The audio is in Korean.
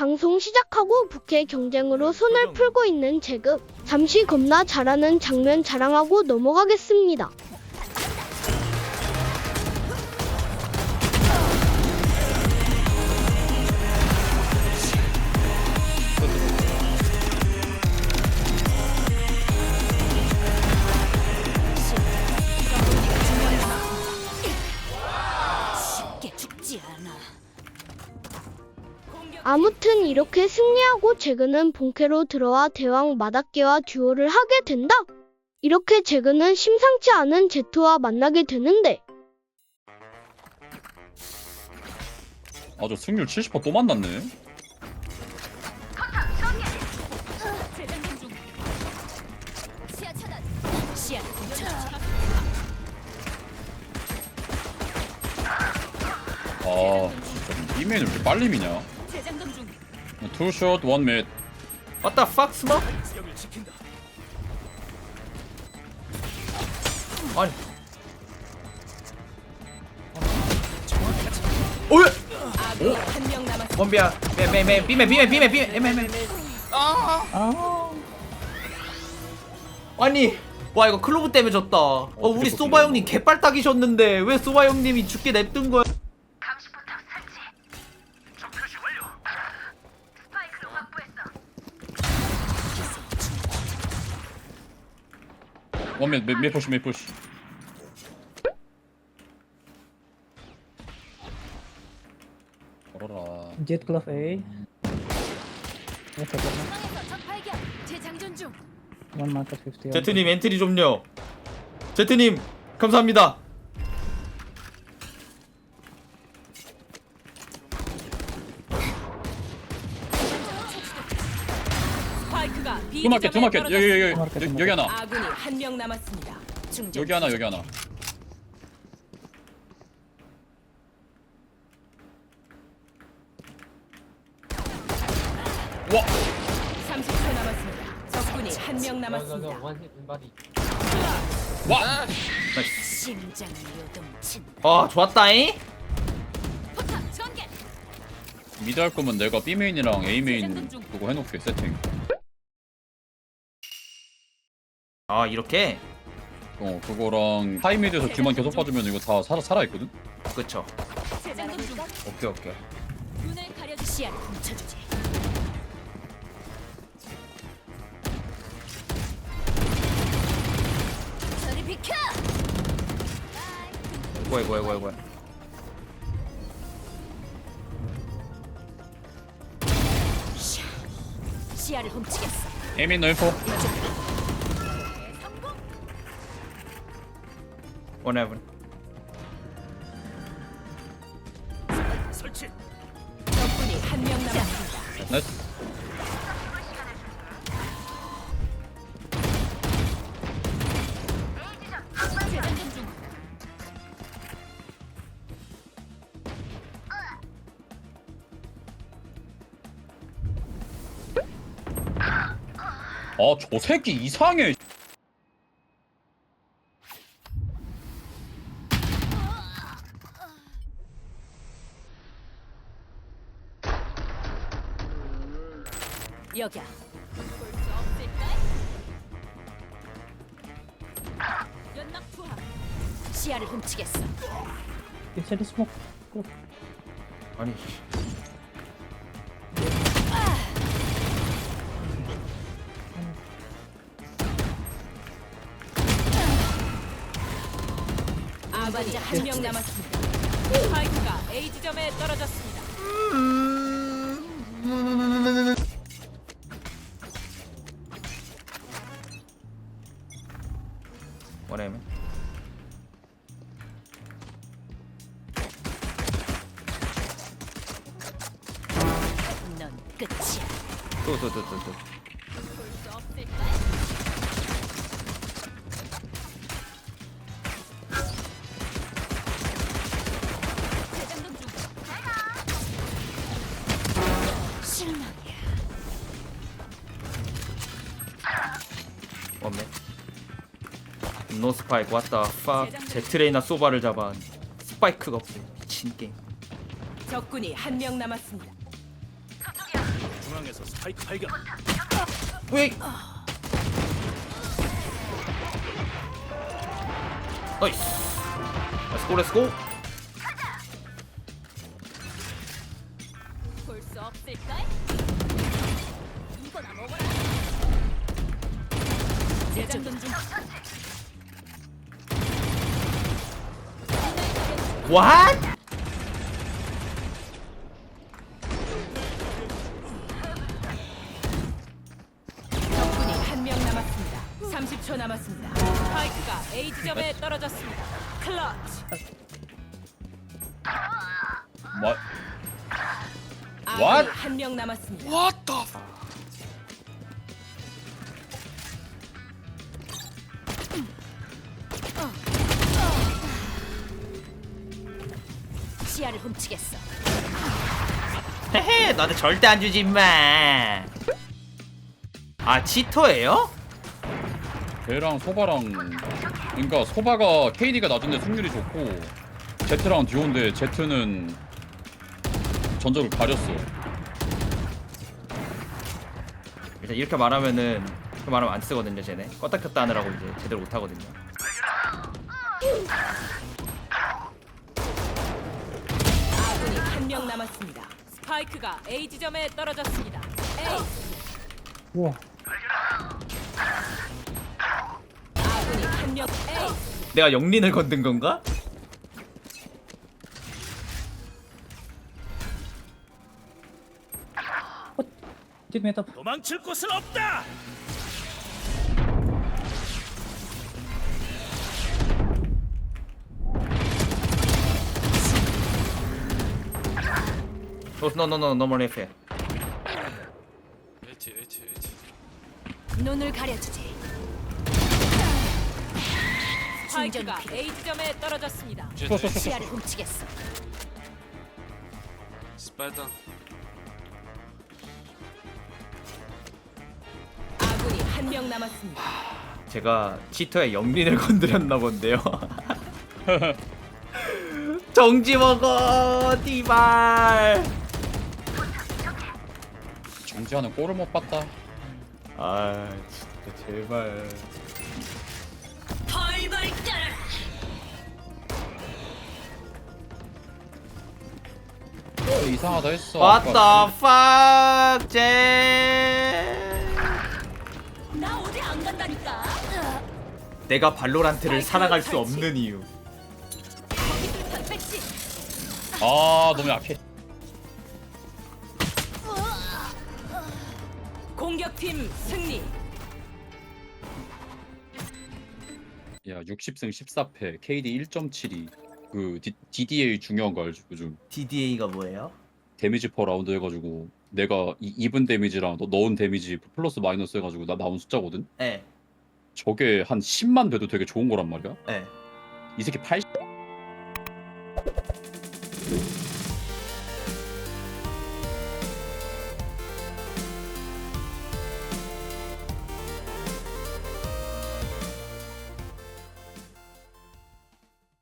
방송 시작하고 부캐 경쟁으로 손을 풀고 있는 제급. 잠시 겁나 잘하는 장면 자랑하고 넘어가겠습니다. 이렇게 승리하고 제그는 본캐로 들어와 대왕 마다케와 듀오를 하게 된다. 이렇게 제그는 심상치 않은 제트와 만나게 되는데 아저 승률 70%또 만났네. 아 진짜 이메일 왜 이렇게 빨리 미냐. 투샷 원밋 What the fuck, smoke? 아니. 아군이 한명 남았. 원비야, 매매매, 비매, 비매, 비매, 비매, 매매. 아. 아니, 와 이거 클로브 때문에 졌다. 어, 우리 그래서 소바? 형님 개빨 따기셨는데 왜 소바 형님이 죽게 냅둔 거야? 원밋 메포시 메포시 걸어라 Jet Glove A. Yes, okay. 중앙에서 적 발견. 재장전 중. One market 50. 제트님 엔트리 좀요. 제트님 감사합니다. 스파이크가 B 투 마켓 지점에 투마켓 여기 여기 떨어졌습니다. 여기 여기 하나 아군이 한 명 남았습니다. 충전. 여기 하나 여기 하나 와 30초 남았습니다. 적군이 한 명 남았습니다. 와! 심장을 요동친. 아 좋았다잉. 포탑 전개. 미드 할 거면 내가 B 메인이랑 A 메인 그거 해놓게 세팅 아 이렇게. 어 그거랑 하이 미드에서 듀만 계속 빠지면 이거 다 살아 살아 있거든? 그쵸. 재장전 중. 오케이 오케이. 눈을 가려주 시야를 훔쳐주지. 저리 비켜. 뭐야 뭐야 뭐야 뭐야. 시야를 훔치겠어. 메인 너인포 원 해븐. 적군이 한 명 남았습니다. 재장전 중. 아 저 새끼 이상해 여기야. 연락 투하. 시야를 훔치겠어. Smoke. Go. 아니. 아군이 한명 남았습니다. 스파이크가 A 지점에 떨어졌습니다. 원해븐. 넌 끝이야. 또 또 또 또 또. 노 스파이크 왔다. 파 제트레이나 소바를 잡아. 스파이크가 없어. 미친 게임. 적군이 한 명 남았습니다. 중앙에서 스파이크 발견. 왜? 어이스. 렛츠고 렛츠고. 볼 수 없을까? 이거나 먹어라. 재장전 중. What? 적군이 한 명 남았습니다. 30초 남았습니다. 스파이크가 A 지점에 떨어졌습니다. 클러치. 한명 남았습니다. 시 야를 훔치겠어. 헤헤, 너한테 절대 안 주지 임마. 아 치토예요? 걔랑 소바랑 그러니까 소바가 KD가 낮은데 승률이 좋고 제트랑 듀오인데 제트는 전적을 가렸어. 일단 이렇게 말하면은 이렇게 말하면 안 쓰거든요, 쟤네. 껐다 켰다 하느라고 이제 제대로 못 하거든요. 아군이 한 명 남았습니다. 스파이크가 A 지점에 떨어졌습니다. A 우와. 아군이 한명 A 내가 영린을 건든 건가? 뒷메타 도망칠 곳은 없다. 노노노노 노멀 F. 눈을 가려주지. 스파이크가 A 지점에 떨어졌습니다. 시야를 훔치겠어. 아군이 한 명 남았습니다. 제가 치토의 영린을 건드렸나 본데요. 정지 먹어, 디발. 정지하는 골을 못 봤다. 아, 진짜 제발. 벌벌 떨어라. 어, 이상하다 했어. What 아까. the fuck, 제. 나 어디 안 간다니까. 내가 발로란트를 사랑할 수 없는 이유. 거기. 아 너무 약해. 공격팀 승리. 야 60승 14패 KD 1.72. 그 D, DDA 중요한 거 알죠? 요즘 DDA가 뭐예요? 데미지 퍼 라운드 해가지고 내가 이, 입은 데미지랑 너 넣은 데미지 플러스 마이너스 해가지고 나 나온 숫자거든. 예, 저게 한 10만 돼도 되게 좋은 거란 말이야. 예. 이 새끼 80